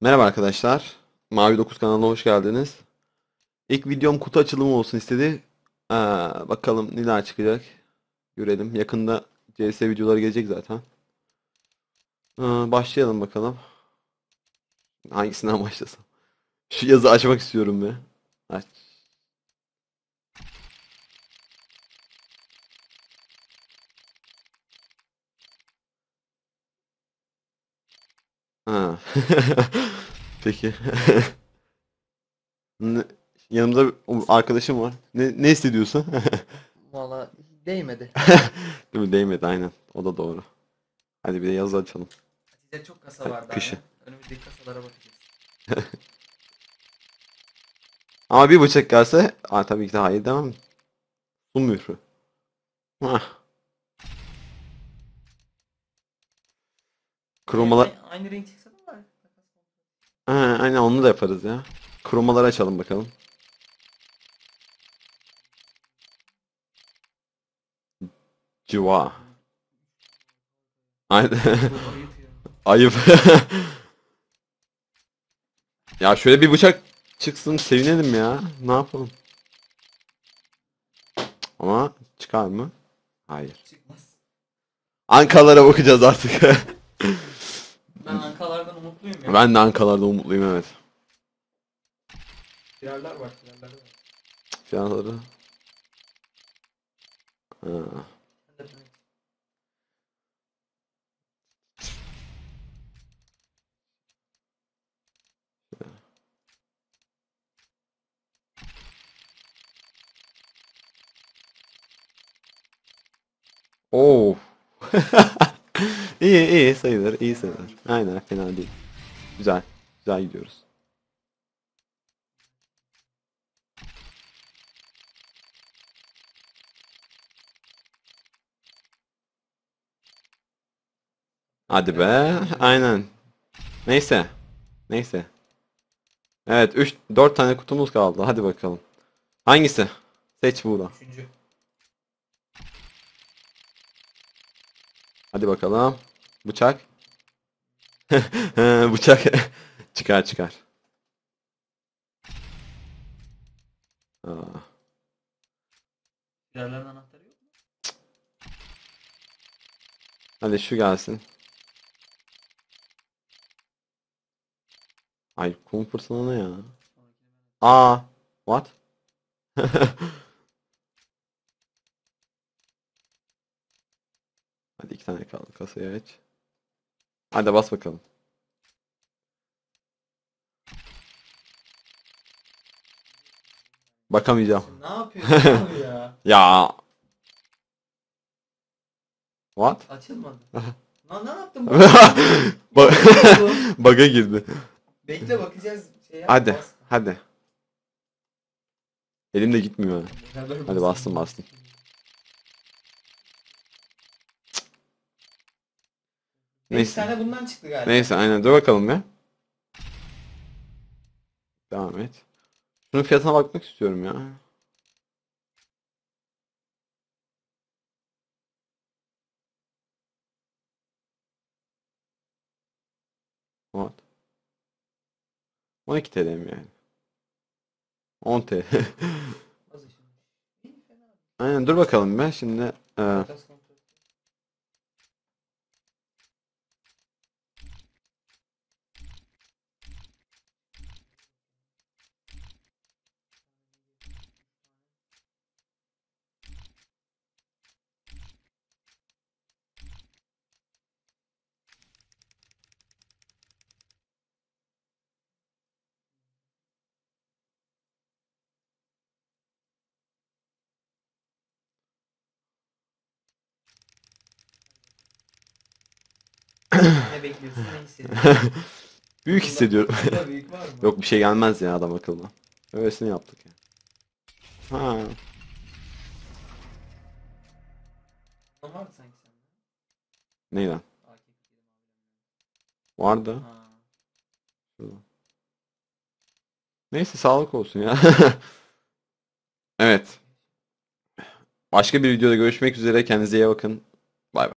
Merhaba arkadaşlar. Mavi 9 kanalına hoş geldiniz. İlk videom kutu açılımı olsun istedi. Aa, bakalım neler çıkacak. Görelim. Yakında CS videoları gelecek zaten. Aa, başlayalım bakalım. Hangisinden başlasam? Şu yazı açmak istiyorum be. Aç. Ha. Peki. Ne- Yanımda arkadaşım var. Ne, ne hissediyorsun? Valla değmedi. Değil mi? Değmedi aynen. O da doğru. Hadi bir de yazı açalım. Hatice çok kasa vardı Kışı. abi. Önümüzdeki kasalara bakacağız. Ama bir bıçak gelse Aa, tabii ki de hayır demem. Su mührü. Hah. Kromalar... Aynı, aynı renk çıksa da var. Ha, aynen onu da yaparız ya. Kromaları açalım bakalım. Civa. Aynen. Bu ayıp ya. Ayıp. Ya şöyle bir bıçak çıksın sevinelim ya. Ne yapalım? Ama çıkar mı? Hayır. Çıkmaz. Ankalara bakacağız artık. Ben Ankalardan umutluyum ya. ben de Ankalarda umutluyum evet. Firarlar var firarlar var. Fiyatları. Ha. Ben de Oo. İyi iyi sayılır iyi sayılır. Aynen fena değil. Güzel. Güzel gidiyoruz. Hadi be. Aynen. Neyse. Neyse. Evet 3 4 tane kutumuz kaldı. Hadi bakalım. Hangisi? Seç Buğra. Üçüncü. Hadi bakalım. Bıçak. Bıçak. çıkar çıkar. Aa, anahtarı yok mu? hadi şu gelsin. Ay kum fırtına ne ya? Aa, what? Hadi iki tane kaldı. Kasayı aç. Hadi bas bakalım. Bakamayacağım. Ne yapıyorsun ya? Ya. What? Açılmadı. Lan ne yaptın bu? Ba- Bug'a girdi. Bekle bakacağız. Şey yap, Hadi. bas. Hadi. Elimde gitmiyor. Beraber Hadi basalım. bastım bastım. Beş Neyse. tane bundan çıktı galiba. Neyse aynen dur bakalım ya. Devam et. Şunun fiyatına bakmak istiyorum ya. What? 12 TL mi yani? 10 TL. Aynen dur bakalım ben şimdi. e, Ne bekliyorsun ne hissediyorsun? büyük hissediyorum. Bunda büyük var mı? Yok bir şey gelmez ya adam akıllı. Öylesine yaptık ya. Ha. Ne vardı sanki sende? Neyden? AK Vardı. Ha. Şurada. Neyse sağlık olsun ya. evet. Başka bir videoda görüşmek üzere. Kendinize iyi bakın.